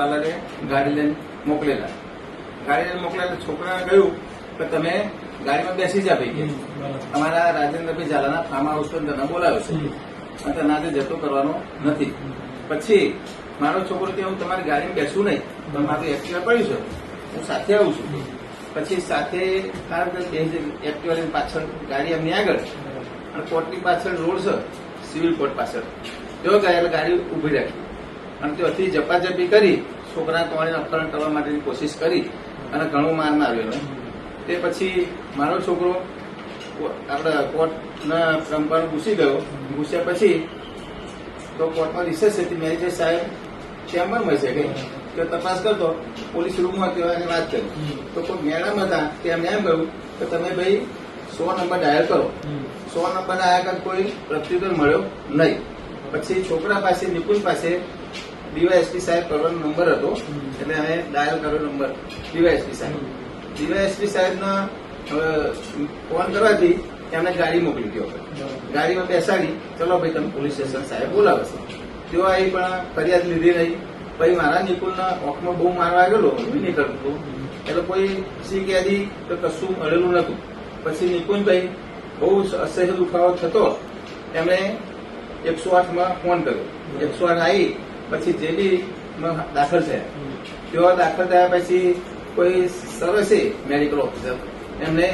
પાર્લરે ગાડી લઈને મોકલેલા. ગાડી લઈને મોકલેલા છોકરાને કહ્યું કે તમે ગાડીમાં બેસી જા ભાઈ કે. અમારા રાજેન્દ્રભાઈ ઝાલાના ફાર્મ હાઉસ પર તને બોલાવ્યો છે. અને તને આજે જતો કરવાનો નથી. પછી મારો છોકરો કે હું તમારી ગાડીમાં બેસું નહીં પણ મારું એક્ટિવા પડ્યું છે. હું સાથે આવું છું. પછી સાથે કાર બે એક્ટિવા લઈને પાછળ ગાડી એમની આગળ. અને કોર્ટની પાછળ રોડ છે સિવિલ કોર્ટ પાછળ. જો ગયા ગાડી ઊભી રાખી. અને ત્યાંથી જપાજપી કરી છોકરા તોડીને અપહરણ કરવા માટેની કોશિશ કરી અને ઘણું માર માર્યો તે પછી મારો છોકરો આપણા કોર્ટના ક્રમમાં ઘૂસી ગયો. ઘૂસ્યા પછી તો કોર્ટમાં રિસર્ચ હતી. મેનેજર સાહેબ ચેમ્બરમાં છે કે કે તપાસ કરતો પોલીસ રૂમમાં કહેવાની વાત કરી. તો કોઈ મેડમ હતા તે એમને એમ કહ્યું કે તમે ભાઈ સો નંબર ડાયલ કરો. સો નંબર ડાયલ કોઈ પ્રત્યુત્તર મળ્યો નહીં. પછી છોકરા પાસે નિપુણ પાસે ડીવાયએસપી સાહેબ કરવાનો નંબર હતો. એટલે અમે ડાયલ કર્યો નંબર ડીવાયએસપી સાહેબ. ડીવાયએસપી સાહેબના ફોન કરવાથી એમને ગાડી મોકલી ગયો ગાડીમાં બેસાડી ચલો ભાઈ તમે પોલીસ સ્ટેશન સાહેબ બોલાવે છે. તેઓ આવી પણ ફરિયાદ લીધી નહીં. પછી મારા નિકુલના ઓખમાં બહુ મારવા ગયેલો હું નીકળતું. એટલે કોઈ સી કેદી તો કશું મળેલું નતું પછી નિકુંજભાઈ બહુ અસહ્ય દુખાવો થતો એમણે એકસો આઠમાં ફોન કર્યો. એકસો આઠ આવી પછી જે બી દાખલ થયા. તેઓ દાખલ થયા પછી કોઈ સરસે મેડિકલ ઓફિસર એમને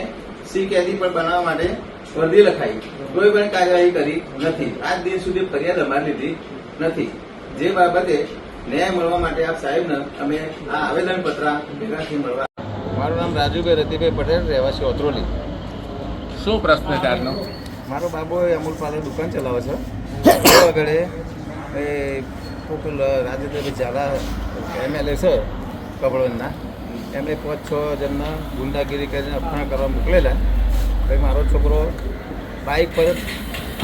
સી કેદી પણ બનાવવા માટે વર્દી લખાઈ. કોઈ પણ કાર્યવાહી કરી નથી. આજ દિન સુધી ફરિયાદ અમારી લીધી નથી. જે બાબતે ન્યાય મળવા માટે આપ સાહેબને અમે આ આવેદન પત્ર ભેગાથી મળવા મારું નામ રાજુભાઈ રતિભાઈ પટેલ રહેવાસી ઓત્રોલી. શું પ્રશ્ન કારનો મારો બાબો એ અમૂલ પાલે દુકાન ચલાવે છે. આગળ એ કોક રાજેન્દ્રભાઈ ઝાલા એમએલએ છે કબળવનના એમણે પાંચ છ જણના ગુંડાગીરી કરીને અપહરણ કરવા મોકલેલા. પછી મારો છોકરો બાઇક પર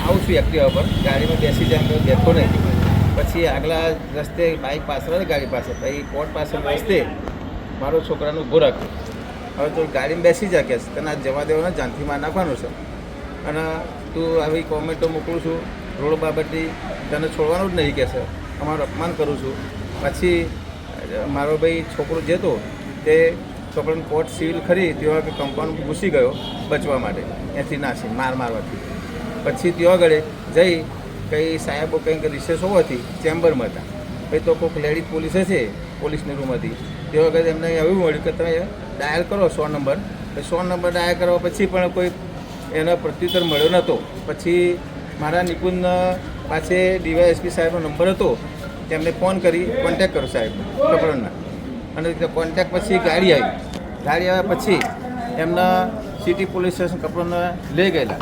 આવું છું એક્ટિવા પર, ગાડીમાં બેસી જાય તો બેઠો નહીં પછી આગલા રસ્તે બાઇક પાછળ ગાડી પાસે પછી કોર્ટ પાછળ રસ્તે મારો છોકરાનું ઊભો રાખ્યો હવે તો ગાડીમાં બેસી જા કે તને જવા દેવાનો જાનથી માર નાખવાનું છે. અને તું આવી કોમેન્ટો મોકલું છું, રોડ બાબતની તને છોડવાનું જ નહીં કહેશે અમારું અપમાન કરું છું. પછી મારો ભાઈ છોકરો જતો તે છોકરાને કોર્ટ સિવિલ ખરી ત્યાં કે કમ્પાઉન્ડ ઘૂસી ગયો બચવા માટે. એથી નાસી, માર મારવાથી. પછી ત્યાં આગળ જઈ, કંઈ સાહેબો કંઈક રિસેસ હોવાથી ચેમ્બરમાં હતા. પછી તો કોઈક લેડીઝ પોલીસ છે પોલીસની રૂમ હતી. ત્યાં આગળ એમને એવું મળ્યું કે તમે ડાયલ કરો સો નંબર. સો નંબર ડાયલ કરવા પછી પણ કોઈ એનો પ્રત્યુત્તર મળ્યો નહોતો. પછી મારા નિકુંજ પાસે ડીવાયએસપી સાહેબનો નંબર હતો. તેમને ફોન કરી કોન્ટેક કરો સાહેબ કપડોના અને કોન્ટેક્ટ પછી ગાડી આવી. ગાડી આવ્યા પછી એમના સિટી પોલીસ સ્ટેશન કપડોને લઈ ગયેલા.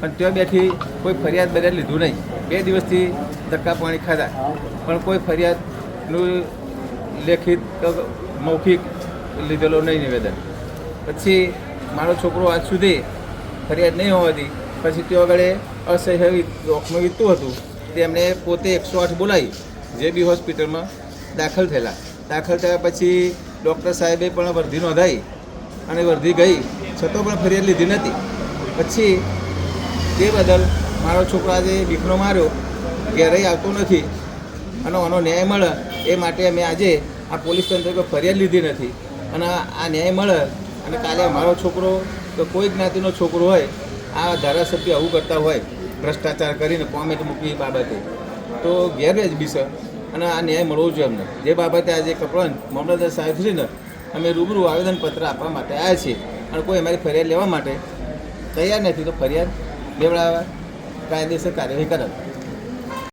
પણ ત્યાં બેઠી કોઈ ફરિયાદ બધા લીધું નહીં. બે દિવસથી ધક્કા પાણી ખાધા. પણ કોઈ ફરિયાદનું લેખિત મૌખિક લીધેલો નહીં નિવેદન. પછી મારો છોકરો આજ સુધી ફરિયાદ નહીં હોવાથી પછી તે આગળ અસહ્ય જોખમાં વીતતું હતું. તેમણે પોતે એકસો આઠ બોલાવી. જે બી હોસ્પિટલમાં દાખલ થયેલા. દાખલ થયા પછી ડૉક્ટર સાહેબે પણ વર્ધી નોંધાઈ અને વર્ધી ગઈ. છતાં પણ ફરિયાદ લીધી નથી પછી તે બદલ મારો છોકરો આજે બીકનો માર્યો. ઘેરાઈ આવતો નથી. અને આનો ન્યાય મળે એ માટે અમે આજે આ પોલીસ તંત્ર કોઈ ફરિયાદ લીધી નથી. અને આ ન્યાય મળે અને કાલે અમારો છોકરો કે કોઈ જ્ઞાતિનો છોકરો હોય, આ ધારાસભ્ય આવું કરતા હોય, ભ્રષ્ટાચાર કરીને કોમેન્ટ મૂકવી બાબતે. તો ગેરવેજ બી છે અને આ ન્યાય મળવો જોઈએ અમને. જે બાબતે આજે કપડાં મામલતદાર સાહેબશ્રીને અમે રૂબરૂ આવેદનપત્ર આપવા માટે આવ્યા છીએ. અને કોઈ અમારી ફરિયાદ લેવા માટે તૈયાર નથી, તો ફરિયાદ લેવડાવવા કાયદેસર કાર્યવાહી કરે